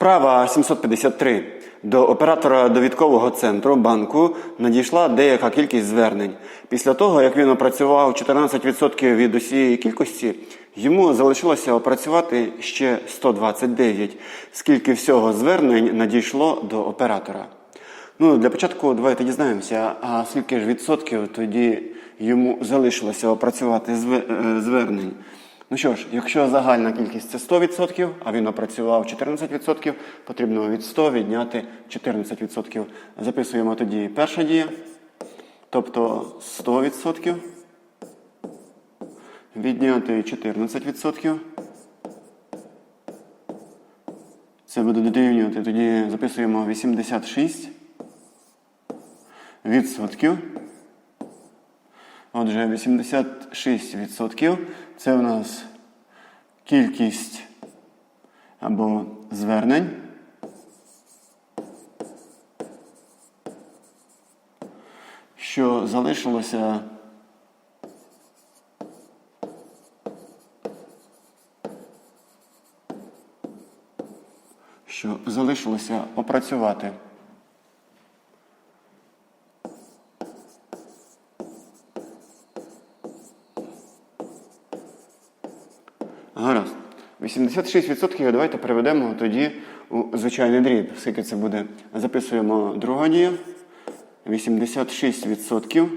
Вправа 753. До оператора довідкового центру банку надійшла деяка кількість звернень. Після того, як він опрацював 14% від усієї кількості, йому залишилося опрацювати ще 129, скільки всього звернень надійшло до оператора. Ну, для початку давайте дізнаємося, а скільки ж відсотків тоді йому залишилося опрацювати е, звернень. Ну що ж, якщо загальна кількість це 100%, а він опрацював 14%, потрібно від 100 відняти 14%. Записуємо тоді перша дія, тобто 100% відняти 14%. Це буде дорівнювати, тоді записуємо 86 відсотків. Отже, 86% це у нас кількість або звернень. Що залишилося що залишилося опрацювати. Гаразд. 86% давайте переведемо тоді у звичайний дріб. Скільки це буде? Записуємо друга дія. 86%.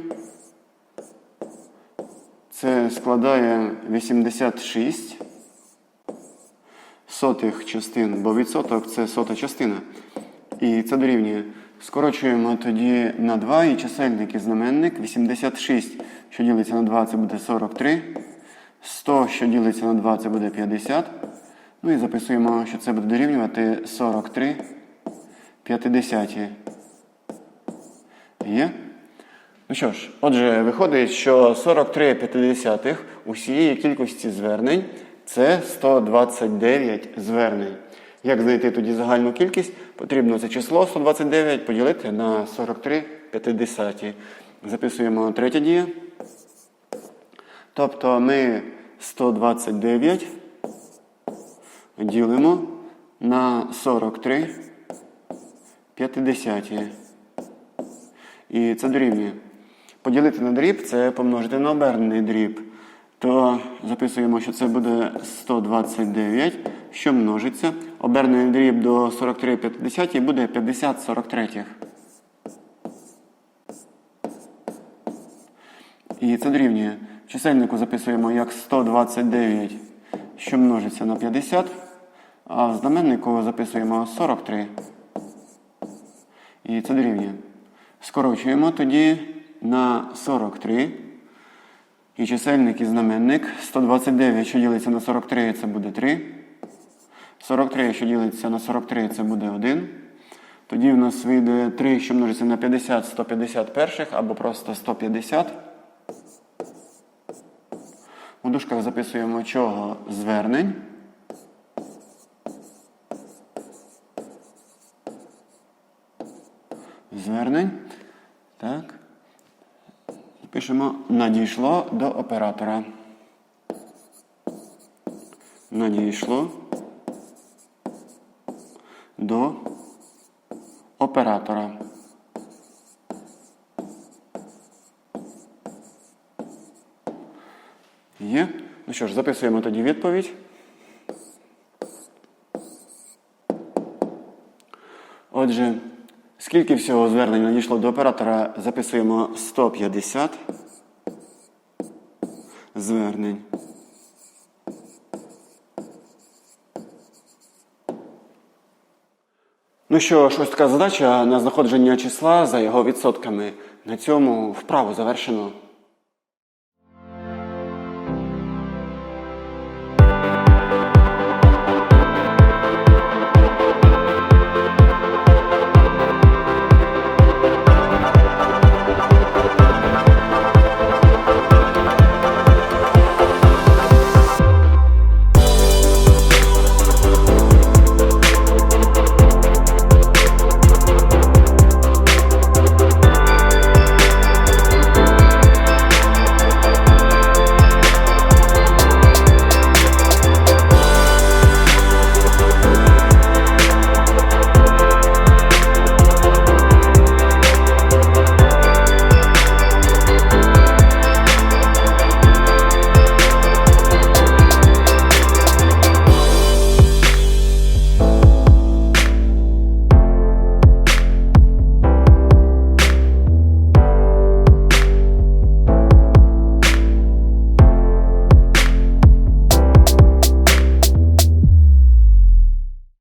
Це складає 86 сотих частин, бо відсоток це сота частина. І це дорівнює. Скорочуємо тоді на 2 і чисельник і знаменник. 86, що ділиться на 2, це буде 43. 100, що ділиться на 2, це буде 50. Ну і записуємо, що це буде дорівнювати 43 50. Є? Ну що ж, отже, виходить, що 43 50 усієї кількості звернень це 129 звернень. Як знайти тоді загальну кількість? Потрібно це число 129 поділити на 43 50. Записуємо третє дія. Тобто ми 129 ділимо на 43 50. І це дорівнює. Поділити на дріб це помножити на обернений дріб. То записуємо, що це буде 129, що множиться. Обернений дріб до 43 50 буде 50 43. І це дорівнює. Чисельнику записуємо як 129, що множиться на 50, а знаменнику записуємо 43. І це дорівнює. Скорочуємо тоді на 43. І чисельник і знаменник. 129, що ділиться на 43, це буде 3. 43, що ділиться на 43, це буде 1. Тоді в нас вийде 3, що множиться на 50, 150 перших, або просто 150. Дужках записуємо чого звернень. Звернень. Так. Пишемо надійшло до оператора. Надійшло до оператора. Є. Ну що ж, записуємо тоді відповідь. Отже, скільки всього звернень надійшло до оператора, записуємо 150 звернень. Ну що ж, ось така задача на знаходження числа за його відсотками. На цьому вправу завершено.